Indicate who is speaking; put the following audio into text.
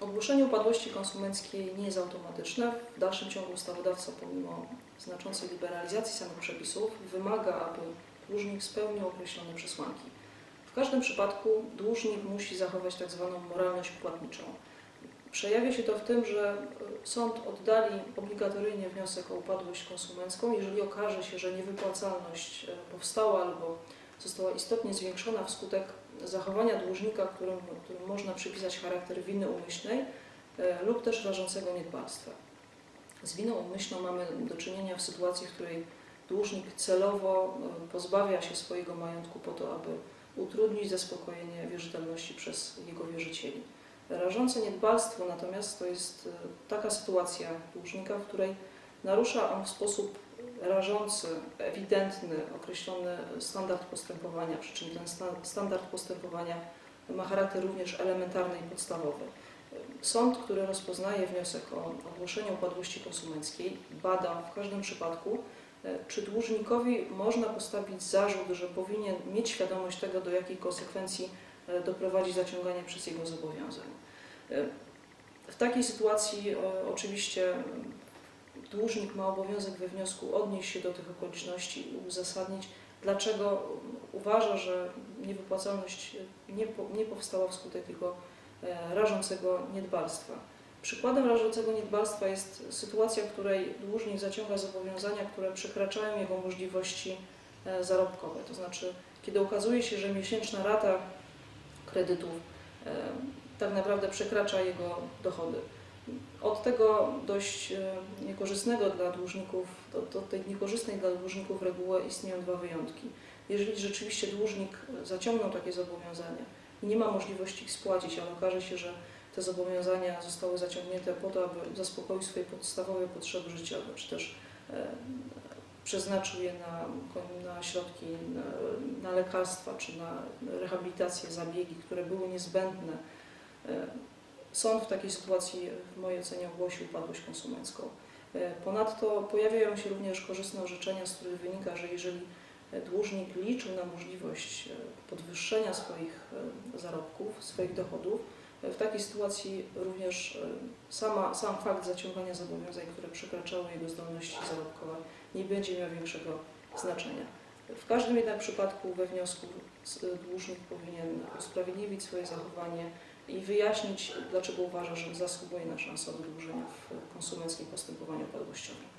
Speaker 1: Ogłoszenie upadłości konsumenckiej nie jest automatyczne. W dalszym ciągu ustawodawca, pomimo znaczącej liberalizacji samych przepisów, wymaga, aby dłużnik spełnił określone przesłanki. W każdym przypadku dłużnik musi zachować tak zwaną moralność płatniczą. Przejawia się to w tym, że y, sąd oddali obligatoryjnie wniosek o upadłość konsumencką, jeżeli okaże się, że niewypłacalność y, powstała albo została istotnie zwiększona wskutek zachowania dłużnika, którym, którym można przypisać charakter winy umyślnej e, lub też rażącego niedbalstwa. Z winą umyślną mamy do czynienia w sytuacji, w której dłużnik celowo e, pozbawia się swojego majątku po to, aby utrudnić zaspokojenie wierzytelności przez jego wierzycieli. Rażące niedbalstwo natomiast to jest e, taka sytuacja dłużnika, w której narusza on w sposób rażący, ewidentny, określony standard postępowania, przy czym ten sta- standard postępowania ma charakter również elementarny i podstawowy. Sąd, który rozpoznaje wniosek o ogłoszenie upadłości konsumenckiej, bada w każdym przypadku, e, czy dłużnikowi można postawić zarzut, że powinien mieć świadomość tego, do jakich konsekwencji e, doprowadzi zaciąganie przez jego zobowiązań. E, W takiej sytuacji oczywiście dłużnik ma obowiązek we wniosku odnieść się do tych okoliczności i uzasadnić, dlaczego uważa, że niewypłacalność nie, po, nie powstała wskutek jego e, rażącego niedbalstwa. Przykładem rażącego niedbalstwa jest sytuacja, w której dłużnik zaciąga zobowiązania, które przekraczają jego możliwości e, zarobkowe. To znaczy, kiedy okazuje się, że miesięczna rata kredytów e, tak naprawdę przekracza jego dochody. Od tego dość e, niekorzystnego dla dłużników, do, do tej niekorzystnej dla dłużników reguły istnieją dwa wyjątki. Jeżeli rzeczywiście dłużnik zaciągnął takie zobowiązania i nie ma możliwości ich spłacić, ale okaże się, że te zobowiązania zostały zaciągnięte po to, aby zaspokoić swoje podstawowe potrzeby życiowe, czy też e, przeznaczył je na, na środki, na, na lekarstwa, czy na rehabilitację, zabiegi, które były niezbędne. Sąd w takiej sytuacji w mojej ocenie ogłosił upadłość konsumencką. E, Ponadto pojawiają się również korzystne orzeczenia, z których wynika, że jeżeli e, dłużnik liczył na możliwość e, podwyższenia swoich zarobków, swoich dochodów, w takiej sytuacji również sama, sam fakt zaciągania zobowiązań, które przekraczały jego zdolności zarobkowe, nie będzie miał większego znaczenia. W każdym jednak przypadku we wniosku dłużnik powinien usprawiedliwić swoje zachowanie i wyjaśnić, dlaczego uważa, że zasługuje na szansę wydłużenia w konsumenckim postępowaniu upadłościowym.